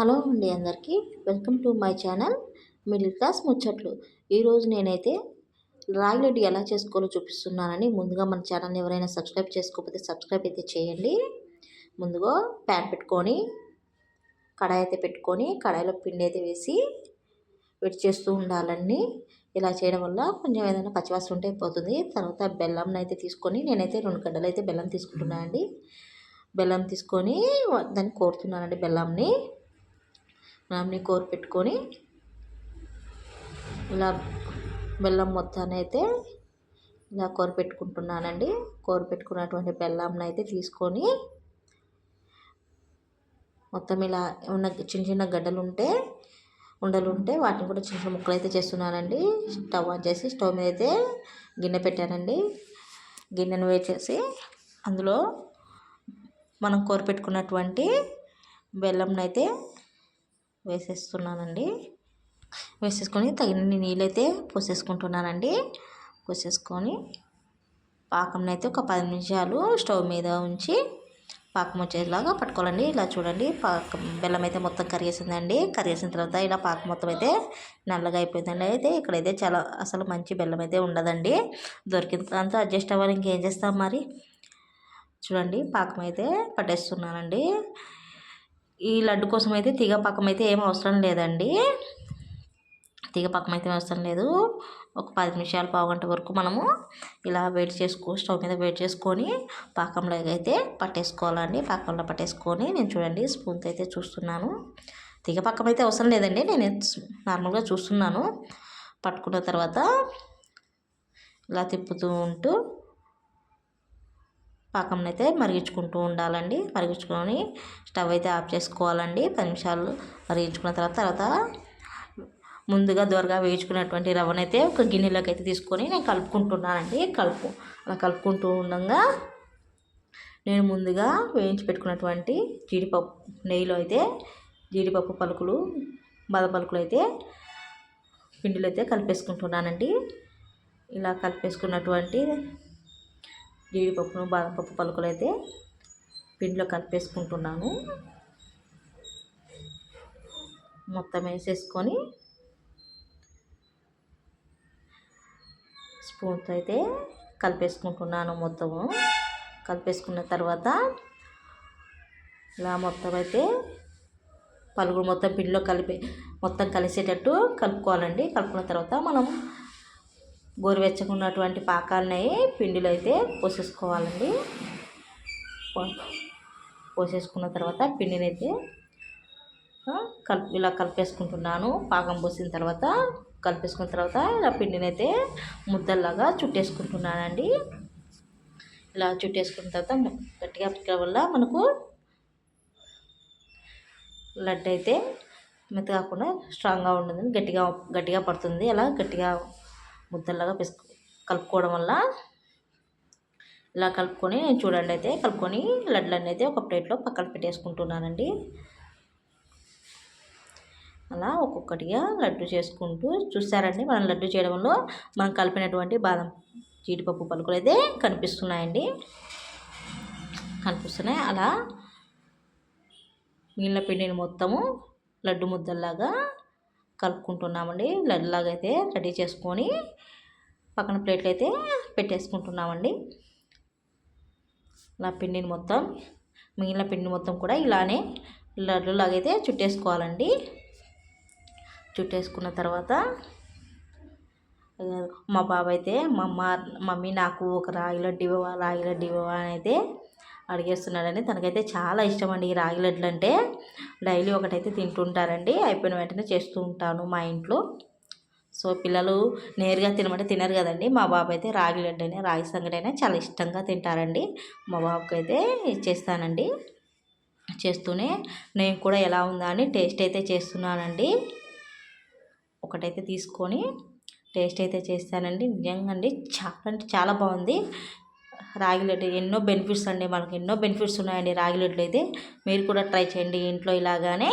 Hello అండి అందరికీ. Welcome to my channel middle class ముచ్చట్లు. ఈరోజు నేనైతే రాగి లడ్డు ఎలా చేసుకోవాలో చూపిస్తున్నానని ముందుగా మన ఛానల్ని ఎవరైనా సబ్స్క్రైబ్ చేసుకోకపోతే సబ్స్క్రైబ్ అయితే చేయండి. ముందుగా ప్యాన్ పెట్టుకొని కడాయి అయితే పెట్టుకొని కడాయిలో పిండి అయితే వేసి వెట్ చేస్తూ ఉండాలండి. ఇలా చేయడం వల్ల కొంచెం ఏదైనా పచ్చివాసన ఉంటే పోతుంది. తర్వాత బెల్లం అయితే తీసుకొని నేనైతే రెండు గడ్డలు అయితే బెల్లం తీసుకుంటున్నాను అండి బెల్లం తీసుకొని దాన్ని కోరుతున్నానండి బెల్లంని. రామ్ని కోరి పెట్టుకొని ఇలా బెల్లం మొత్తాన్ని అయితే ఇలా కోరి పెట్టుకుంటున్నానండి. కోరి పెట్టుకున్నటువంటి బెల్లంని అయితే తీసుకొని మొత్తం ఇలా ఉన్న చిన్న చిన్న గడ్డలు ఉంటే ఉండలు ఉంటే వాటిని కూడా చిన్న చిన్న ముక్కలు అయితే చేస్తున్నానండి. స్టవ్ ఆన్ చేసి స్టవ్ మీద అయితే గిన్నె పెట్టానండి. గిన్నెను వేసేసి అందులో మనం కోరి పెట్టుకున్నటువంటి వేసేస్తున్నానండి. వేసేసుకొని తగినన్ని నీళ్ళైతే పోసేసుకుంటున్నానండి. పోసేసుకొని పాకంని అయితే ఒక పది నిమిషాలు స్టవ్ మీద ఉంచి పాకం వచ్చేలాగా పట్టుకోవాలండి. ఇలా చూడండి పాకం బెల్లం అయితే మొత్తం కరిగేసిందండి. కరిగేసిన తర్వాత ఇలా పాకం మొత్తం అయితే నల్లగా అయిపోయిందండి. అయితే ఇక్కడైతే చాలా అసలు మంచి బెల్లం అయితే ఉండదండి. దొరికినంత అడ్జస్ట్ అవ్వాలి ఇంకేం చేస్తాం మరి? చూడండి పాకం అయితే పట్టేస్తున్నానండి. ఈ లడ్డు కోసం అయితే తీగ పక్కం అయితే ఏం అవసరం లేదండి. తీగ పక్కం అయితే అవసరం లేదు. ఒక పది నిమిషాలు పావుగంట వరకు మనము ఇలా వేడి చేసుకో స్టవ్ మీద వేడి చేసుకొని పాకంలో అయితే పట్టేసుకోవాలండి. పాకంలో పట్టేసుకొని నేను చూడండి స్పూన్తో అయితే చూస్తున్నాను. తీగ పక్కం అయితే అవసరం లేదండి. నేను నార్మల్గా చూస్తున్నాను. పట్టుకున్న తర్వాత ఇలా తిప్పుతూ ఉంటూ పాకం అయితే మరిగించుకుంటూ ఉండాలండి. మరిగించుకొని స్టవ్ అయితే ఆఫ్ చేసుకోవాలండి. పది నిమిషాలు మరిగించుకున్న తర్వాత తర్వాత ముందుగా దోరగా వేయించుకున్నటువంటి రవ్వనైతే ఒక గిన్నెలోకి అయితే తీసుకొని నేను కలుపుకుంటున్నానండి. కలుపు అలా కలుపుకుంటూ ఉండగా నేను ముందుగా వేయించి పెట్టుకున్నటువంటి జీడిపప్పు నెయ్యిలో అయితే జీడిపప్పు పలుకులు బద పలుకులు అయితే పిండిలో అయితే కలిపేసుకుంటున్నానండి. ఇలా కలిపేసుకున్నటువంటి జీడిపప్పును బాదం పప్పు పలుకులు అయితే పిండిలో కలిపేసుకుంటున్నాను. మొత్తం వేసేసుకొని స్పూన్తో అయితే కలిపేసుకుంటున్నాను మొత్తము. కలిపేసుకున్న తర్వాత ఇలా మొత్తం అయితే పలుగులు మొత్తం పిండిలో కలిపి మొత్తం కలిసేటట్టు కలుపుకోవాలండి. కలుపుకున్న తర్వాత మనం గోరువెచ్చకున్నటువంటి పాకాలని పిండిలో అయితే పోసేసుకోవాలండి పోసేసుకున్న తర్వాత పిండిని అయితే కలిపి ఇలా కలిపేసుకుంటున్నాను. పాకం పోసిన తర్వాత కలిపేసుకున్న తర్వాత ఇలా పిండిని అయితే ముద్దల్లాగా చుట్టేసుకుంటున్నానండి. ఇలా చుట్టేసుకున్న తర్వాత గట్టిగా పెట్టడం వల్ల మనకు లడ్డు అయితే మెత్త కాకుండా స్ట్రాంగ్గా ఉంటుంది గట్టిగా గట్టిగా పడుతుంది. అలా గట్టిగా ముద్దలాగా పిసుకు కలుపుకోవడం వల్ల ఇలా కలుపుకొని చూడండి అయితే కలుపుకొని లడ్లన్నీ అయితే ఒక ప్లేట్లో పక్కన పెట్టేసుకుంటున్నానండి. అలా ఒక్కొక్కటిగా లడ్డు చేసుకుంటూ చూసారండి? మనం లడ్డు చేయడంలో మనం కలిపినటువంటి బాదం జీడిపప్పు పలుకులు అయితే కనిపిస్తున్నాయండి. కనిపిస్తున్నాయి. అలా మిగిలిన పిండిని మొత్తము లడ్డు ముద్దల్లాగా కలుపుకుంటున్నామండి. లడ్డులాగా అయితే రెడీ చేసుకొని పక్కన ప్లేట్లు అయితే పెట్టేసుకుంటున్నామండి. ఇలా పిండిని మొత్తం మిగిలిన పిండి మొత్తం కూడా ఇలానే లడ్డులాగా చుట్టేసుకోవాలండి. చుట్టేసుకున్న తర్వాత మా బాబు అయితే మా మమ్మీ నాకు ఒక రాగి లడ్డు ఇవ్వవా రాగి లడ్డు ఇవ్వవా అని అయితే అడిగేస్తున్నాడండి. తనకైతే చాలా ఇష్టం అండి ఈ రాగి లడ్లు అంటే డైలీ ఒకటైతే తింటుంటారండి. అయిపోయిన వెంటనే చేస్తూ ఉంటాను మా ఇంట్లో. సో పిల్లలు నేరుగా తినమంటే తినరు కదండి. మా బాబు అయితే రాగి లడ్డు అయినా రాగి సంగటి అయినా చాలా ఇష్టంగా తింటారండి. మా బాబుకి అయితే చేస్తానండి. చేస్తూనే నేను కూడా ఎలా ఉందా అని టేస్ట్ అయితే చేస్తున్నానండి. ఒకటైతే తీసుకొని టేస్ట్ అయితే చేస్తానండి. నిజంగా అండి చాలా అంటే చాలా బాగుంది. రాగి లడ్డు ఎన్నో బెనిఫిట్స్ అండి. మనకి ఎన్నో బెనిఫిట్స్ ఉన్నాయండి రాగి లడ్లు అయితే. మీరు కూడా ట్రై చేయండి ఇంట్లో ఇలాగానే.